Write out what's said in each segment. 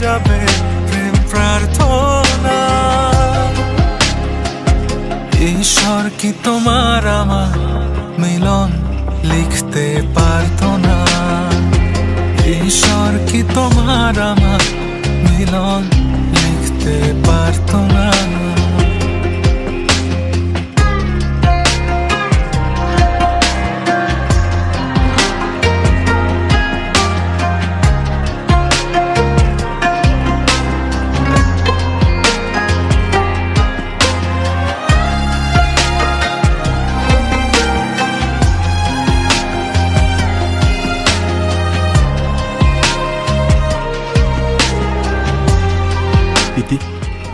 যাবে প্রেম প্রার্থনা ঈশ্বর কি তোমার আমার মিলন লিখতে পারতো না ঈশ্বর কি তোমার আমার মিলন লিখতে পারতো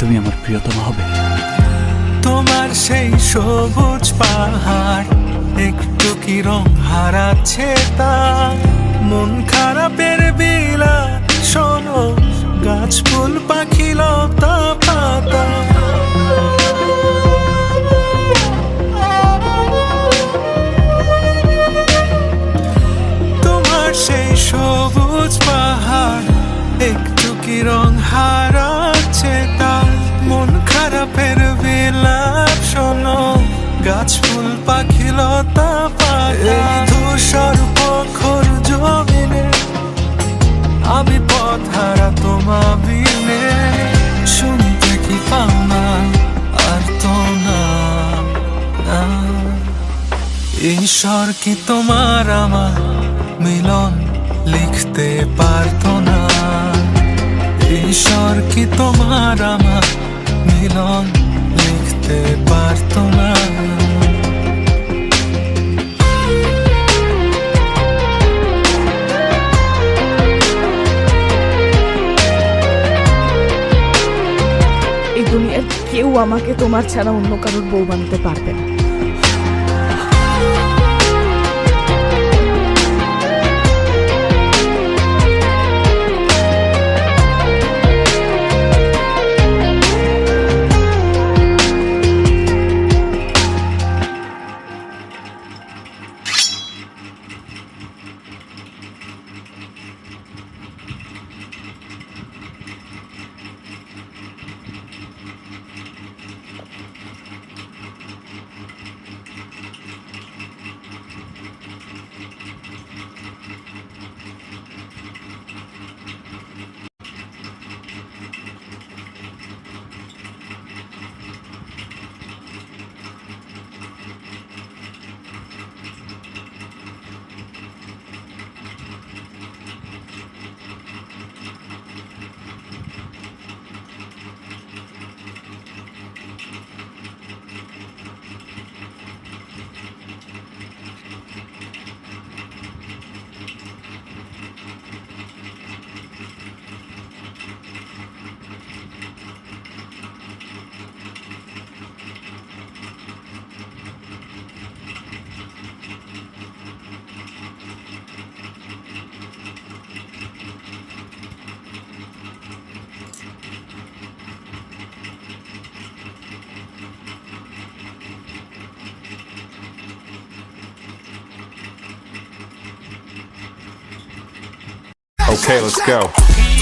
তুমি আমার প্রিয়তম হবে। তোমার সেই সবুজ পাহাড়, একটু কি রং হারাচ্ছে তা মন খারাপের ঈশ্বর কি তোমার আমার মিলন লিখতে পারতো না? ঈশ্বর কি তোমার আমার মিলন লিখতে পারতো না? এই দুনিয়ার কেউ আমাকে তোমার ছাড়া অন্য কারোর বউ বানাতে পারবে না। Okay, let's go.